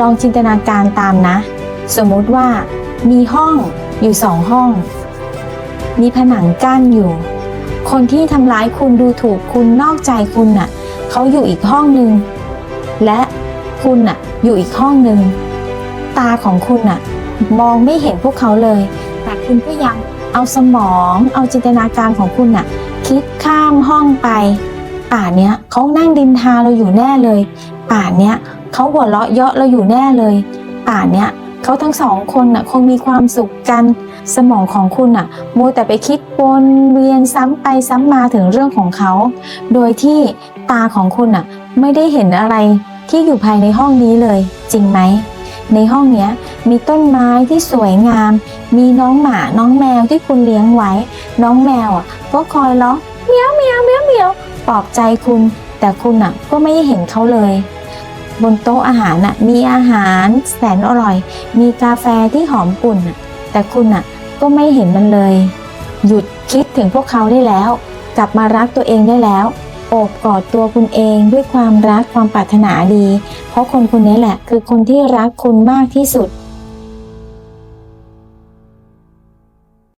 ลองจินตนาการตามนะ สมมติว่ามีห้องอยู่สองห้อง มีผนังกั้นอยู่ คนที่ทำร้ายคุณดูถูกคุณนอกใจคุณน่ะเขาอยู่อีกห้องหนึ่งและคุณน่ะอยู่อีกห้องหนึ่งตาของคุณน่ะมองไม่เห็นพวกเขาเลย แต่คุณก็ยังเอาสมอง เอาจินตนาการของคุณน่ะ คิดข้ามห้องไป ป่านเนี้ยเขานั่งดินทาเราอยู่แน่เลย ป่านเนี้ย เขาหัวเราะเยาะเราอยู่แน่เลย ป่านเนี้ยเขาทั้งสองคนน่ะคงมีความสุขกันสมองของคุณน่ะมัวแต่ไปคิดวนเวียนซ้ำไปซ้ำมาถึงเรื่องของเขา โดยที่ตาของคุณน่ะไม่ได้เห็นอะไรที่อยู่ภายในห้องนี้เลย จริงไหมในห้องเนี้ยมีต้นไม้ที่สวยงาม มีน้องหมาน้องแมวที่คุณเลี้ยงไว้ น้องแมวอะก็คอยร้องเมียวเมียวเมียวเมียวปลอบใจคุณ แต่คุณอะก็ไม่เห็นเขาเลย บนโต๊ะอาหารน่ะมีอาหารแสนอร่อย มีกาแฟที่หอมกุ่นน่ะแต่คุณน่ะก็ไม่เห็นมันเลย หยุดคิดถึงพวกเขาได้แล้ว กลับมารักตัวเองได้แล้วโอบกอดตัวคุณเองด้วยความรักความปรารถนาดี เพราะคนคนนี้แหละ คือคนที่รักคุณมากที่สุด